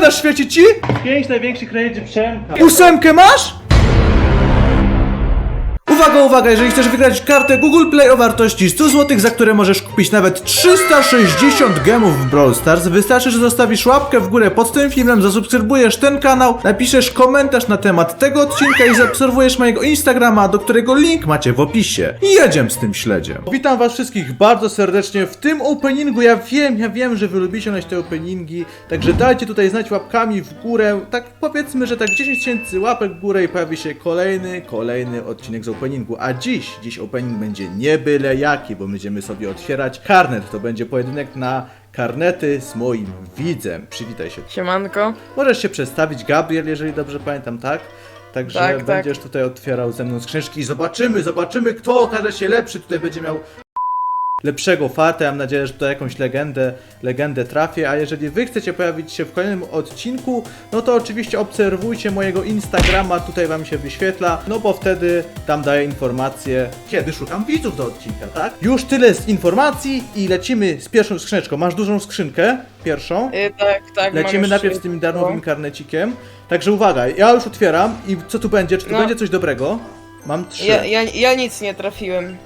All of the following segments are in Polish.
gadasz, świeci ci? Pięć największych krajów Przemka. Ósemkę masz? Uwaga, uwaga, jeżeli chcesz wygrać kartę Google Play o wartości 100 zł, za które możesz kupić nawet 360 gemów w Brawl Stars, wystarczy, że zostawisz łapkę w górę pod tym filmem, zasubskrybujesz ten kanał, napiszesz komentarz na temat tego odcinka i zaobserwujesz mojego Instagrama, do którego link macie w opisie. I jedziemy z tym śledziem. Witam was wszystkich bardzo serdecznie w tym openingu. Ja wiem, ja wiem, że wy lubicie te openingi, także dajcie tutaj znać łapkami w górę. Tak powiedzmy, że tak 10 tysięcy łapek w górę i pojawi się kolejny, kolejny odcinek z openingu. A dziś, dziś opening będzie nie byle jaki, bo będziemy sobie otwierać karnet. To będzie pojedynek na karnety z moim widzem. Przywitaj się. Siemanko. Możesz się przedstawić, Gabriel, jeżeli dobrze pamiętam, tak? Także Tak, tak. będziesz tutaj otwierał ze mną skrzynki i zobaczymy, zobaczymy, kto okaże się lepszy. Tutaj będzie miał lepszego farta. Ja mam nadzieję, że to jakąś legendę, legendę trafię. A jeżeli wy chcecie pojawić się w kolejnym odcinku, no to oczywiście obserwujcie mojego Instagrama, tutaj wam się wyświetla, no bo wtedy tam daję informacje, kiedy szukam widzów do odcinka, tak? Już tyle z informacji i lecimy z pierwszą skrzyneczką. Masz dużą skrzynkę, pierwszą. Y, tak, tak. Lecimy najpierw z tym darmowym karnecikiem. Także uwaga, ja już otwieram i co tu będzie? Czy tu No. będzie coś dobrego? Mam trzy. Ja, ja, ja nic nie trafiłem.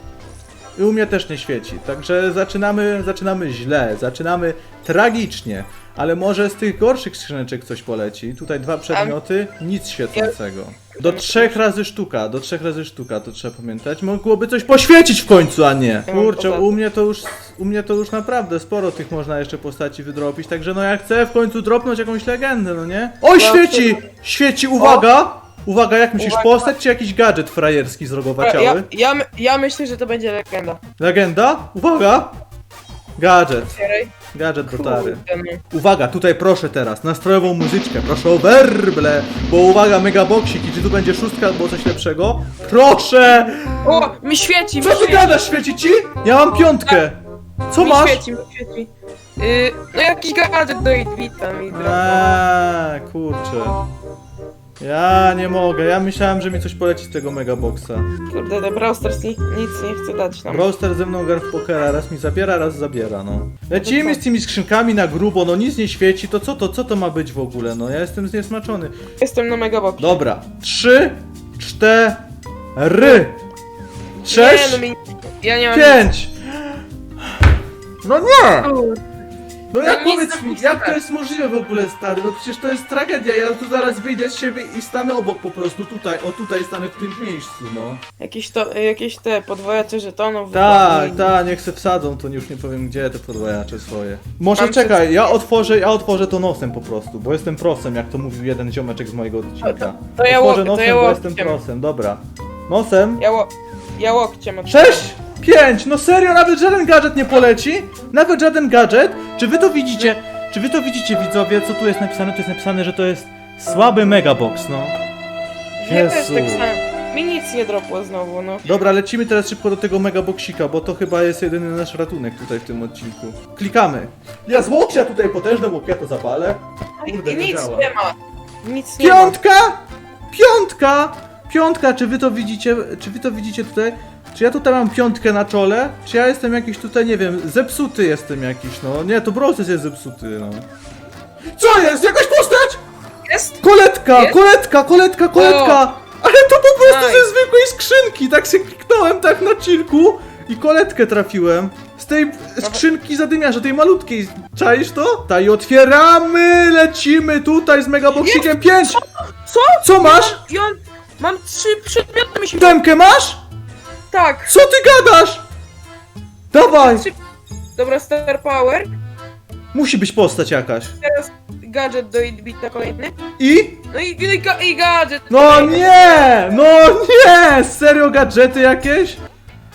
I u mnie też nie świeci. Także zaczynamy, zaczynamy źle, zaczynamy tragicznie. Ale może z tych gorszych skrzyneczek coś poleci. Tutaj dwa przedmioty, nic świecącego. Do trzech razy sztuka, do trzech razy sztuka, to trzeba pamiętać. Mogłoby coś poświecić w końcu, a nie. Kurczę, u mnie to już, u mnie to już naprawdę sporo tych można jeszcze postaci wydropić. Także no ja chcę w końcu dropnąć jakąś legendę, no nie? Oj, Ja świeci! Świeci, uwaga! Uwaga, jak myślisz, Uwaga. postać czy jakiś gadżet frajerski Ja, zrogowaciały? ja, my- ja myślę, że to będzie legenda. Legenda? Uwaga! Gadżet. Otwieraj. Gadżet. Kurde, no. Uwaga, tutaj proszę teraz, nastrojową muzyczkę, proszę o werble, bo uwaga, megaboksik i czy tu będzie szóstka albo coś lepszego? Proszę! O, mi świeci, mi Co ty świeci. gadasz, świeci ci? Ja mam piątkę! Co mi masz? świeci, mi świeci. Y, no jakiś gadżet do Idwita mi drogi. Eee, kurczę. Ja nie mogę, ja myślałem, że mi coś poleci z tego megaboxa. Kurde, Stars ni, nic nie chce dać nam. Roster ze mną gra w pokera, raz mi zabiera, raz zabiera, no. Lecimy z tymi skrzynkami na grubo, no nic nie świeci, to co to, co to ma być w ogóle, no ja jestem zniesmaczony. Jestem na Megaboxie. Dobra, trzy, cztery, Nie, sześć, no mi, ja nie mam pięć. No nie! nic. No jak powiedz mi, jak to jest możliwe w ogóle, stary? No przecież to jest tragedia, ja tu zaraz wyjdę z siebie i stanę obok po prostu tutaj, o tutaj stanę w tym miejscu, no. Jakieś, to, jakieś te podwojacze żetonów. Tak, tak, niech se wsadzą, to już nie powiem gdzie te podwojacze swoje. Może Mam czekaj, ja otworzę, ja otworzę to nosem po prostu, bo jestem prosem, jak to mówił jeden ziomeczek z mojego odcinka. No to ja otworzę łok- to nosem, ja bo jestem prosem, dobra. Nosem? Ja, ja łokciem. Cześć! 5! No serio, nawet żaden gadżet nie poleci? Nawet żaden gadżet? Czy wy to widzicie? Czy wy to widzicie, widzowie? Co tu jest napisane? To jest napisane, że to jest słaby megabox, no. Nie też tak Jezu. tak samo. Mi nic nie dropło znowu, no. Dobra, lecimy teraz szybko do tego megaboksika, bo to chyba jest jedyny nasz ratunek tutaj w tym odcinku. Klikamy. Ja z tutaj potężne łokcia to zapalę. Kurde, I nic nie ma. Nic nie ma. Piątka! Piątka! Piątka, czy wy to widzicie? Czy wy to widzicie tutaj? Czy ja tutaj mam piątkę na czole? Czy ja jestem jakiś tutaj, nie wiem, zepsuty jestem jakiś, no. Nie, to Broses jest zepsuty, no. Co jest? Jakaś postać? Jest? Koletka, Jest? koletka, koletka, koletka! Ale to po prostu Nice. ze zwykłej skrzynki, tak się kliknąłem tak na chillku i koletkę trafiłem. Z tej skrzynki zadymiarza, tej malutkiej. Czaisz to? Ta i otwieramy, lecimy tutaj z megaboxikiem 5! Co? Co masz? Ja mam trzy przedmioty mi się... Demkę masz? Tak. Co ty gadasz? Dawaj! Trzy... Dobra, Star Power. Musi być postać jakaś. Teraz gadżet do Idbita kolejny. I? No i, i, ga- i gadżet. No nie! No nie! Serio gadżety jakieś?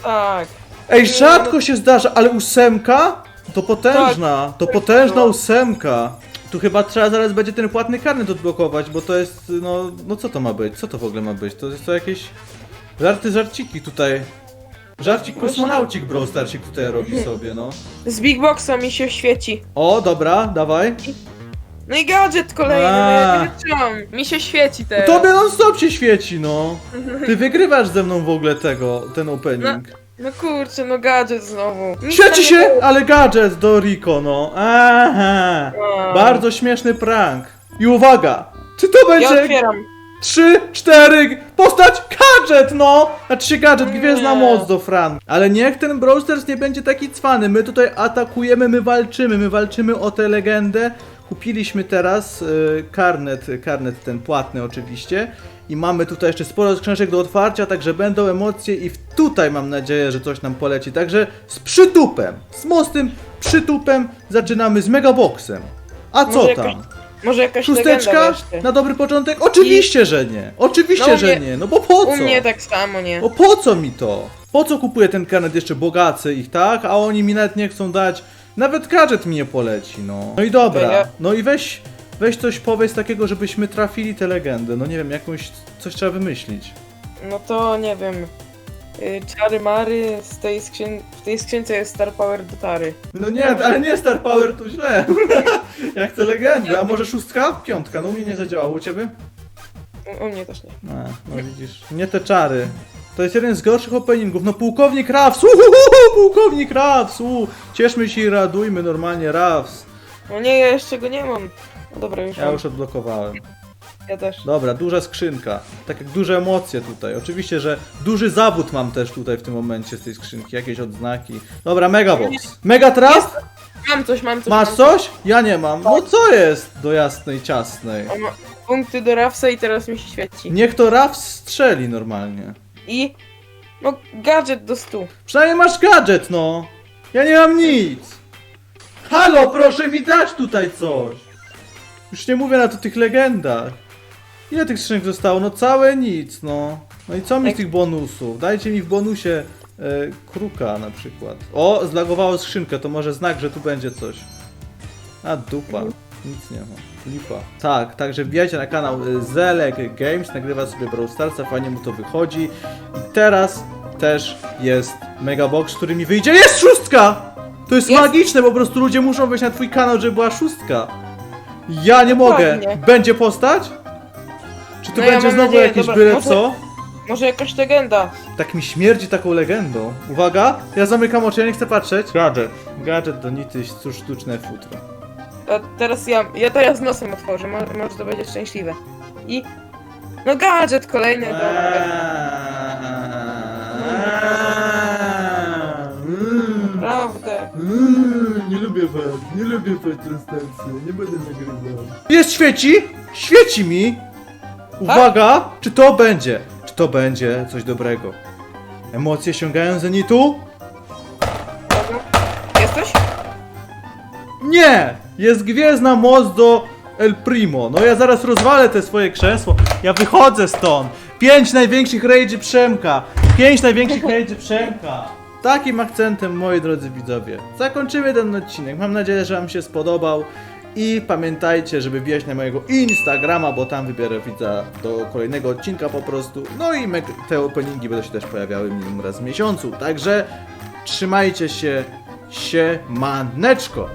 Tak. Ej, rzadko się zdarza, ale ósemka? To potężna, to potężna ósemka. Tu chyba trzeba zaraz będzie ten płatny karnet odblokować, bo to jest, no, no co to ma być? Co to w ogóle ma być? To jest to jakieś żarty, żarciki tutaj. Żarcik kosmonaucik Brawl Starsik tutaj robi sobie, no. Z Big Boxa mi się świeci. O, dobra, dawaj. No i gadżet kolejny, no ja nie wytrzymam. Mi się świeci teraz. Tobie non stop się świeci, no. Ty wygrywasz ze mną w ogóle tego, ten opening. No kurczę, no gadżet znowu. Nic Świeci tam nie się, było. ale gadżet do Rico, no. Aha. A. Bardzo śmieszny prank. I uwaga! Czy to Ja będzie otwieram. Trzy, cztery, postać gadżet, no! Znaczy się gadżet, Nie. gwiezdna moc do Fran. Ale niech ten Brawl Stars nie będzie taki cwany. My tutaj atakujemy, my walczymy, my walczymy o tę legendę. Kupiliśmy teraz y, karnet, karnet ten płatny oczywiście. I mamy tutaj jeszcze sporo skrzyneczek do otwarcia, także będą emocje i w- tutaj mam nadzieję, że coś nam poleci. Także z przytupem, z mocnym przytupem zaczynamy z megaboxem. A co Może tam? jakoś- Może jakaś Szósteczka na dobry początek? Oczywiście, że nie. Oczywiście, No, że nie. nie. No bo po co? U mnie tak samo, nie? O po co mi to? Po co kupuję ten karnet jeszcze bogacy ich, tak? A oni mi nawet nie chcą dać. Nawet gadżet mi nie poleci, no. No i dobra. Ja- No i weź, weź coś powiedz takiego, żebyśmy trafili tę legendę. No nie wiem, jakąś, coś trzeba wymyślić. No to nie wiem. Y, Czary Mary z tej skrzyn... w tej skrzynce jest Star Power do Tary. No nie, ale nie Star Power to źle. ja chcę legendę, a może szóstka? Piątka, no u mnie nie zadziałało, u ciebie? U, u mnie też nie. A, no widzisz, nie te czary. To jest jeden z gorszych openingów. No pułkownik Ravs! Uhuhu, pułkownik Ravs! U, cieszmy się i radujmy normalnie Ravs. No nie, ja jeszcze go nie mam. No dobra, już Ja mam. już odblokowałem. Ja też. Dobra, duża skrzynka. Tak jak duże emocje tutaj. Oczywiście, że duży zawód mam też tutaj w tym momencie z tej skrzynki. Jakieś odznaki. Dobra, Megabox. Megatrap? Mam coś, mam coś. Masz mam coś? Ja nie mam. No co jest do jasnej ciasnej? O, ma- Punkty do Rafsa i teraz mi się świeci. Niech to Ravs strzeli normalnie. I... No, gadżet do stu. Przynajmniej masz gadżet, no! Ja nie mam nic! Halo, proszę mi dać tutaj coś! Już nie mówię na to tych legendach. Ile tych skrzynek zostało? No całe nic, no. No i co mi z Jak- tych bonusów? Dajcie mi w bonusie e, kruka na przykład. O, zlagowało skrzynkę, to może znak, że tu będzie coś. A dupa. Nic nie ma. Lipa. Tak, także wbijajcie na kanał y, Zelek Games, nagrywa sobie Brawl Starsa, fajnie mu to wychodzi. I teraz też jest Megabox, który mi wyjdzie. Jest szóstka! To jest, Jest. magiczne, po prostu ludzie muszą wejść na twój kanał, żeby była szóstka. Ja nie mogę. Będzie postać? Czy tu No ja będzie mam znowu nadzieję, jakieś dobra, byle może- co? Może jakaś legenda. Tak mi śmierdzi taką legendą. Uwaga, ja zamykam oczy, ja nie chcę patrzeć. Gadżet. Gadżet do nity, cóż, sztuczne futro. A teraz ja, ja teraz nosem otworzę, może, może to będzie szczęśliwe. I... No gadżet kolejny, Eee. dobra. Prawdę. Nie lubię was, nie lubię was transstacji, nie będę nagrywał. Jest świeci! Świeci mi! Uwaga! Czy to będzie? Czy to będzie coś dobrego? Emocje sięgają zenitu? Dobra. Jest coś? Nie! Jest gwiezdna moc do El Primo. No ja zaraz rozwalę te swoje krzesło. Ja wychodzę stąd. Pięć największych rage'y Przemka. Pięć największych rage'y Przemka. Takim akcentem, moi drodzy widzowie, zakończymy ten odcinek. Mam nadzieję, że Wam się spodobał. I pamiętajcie, żeby wbijać na mojego Instagrama, bo tam wybiorę widza do kolejnego odcinka po prostu. No i te openingi będą się też pojawiały minimum raz w miesiącu. Także trzymajcie się, siemaneczko.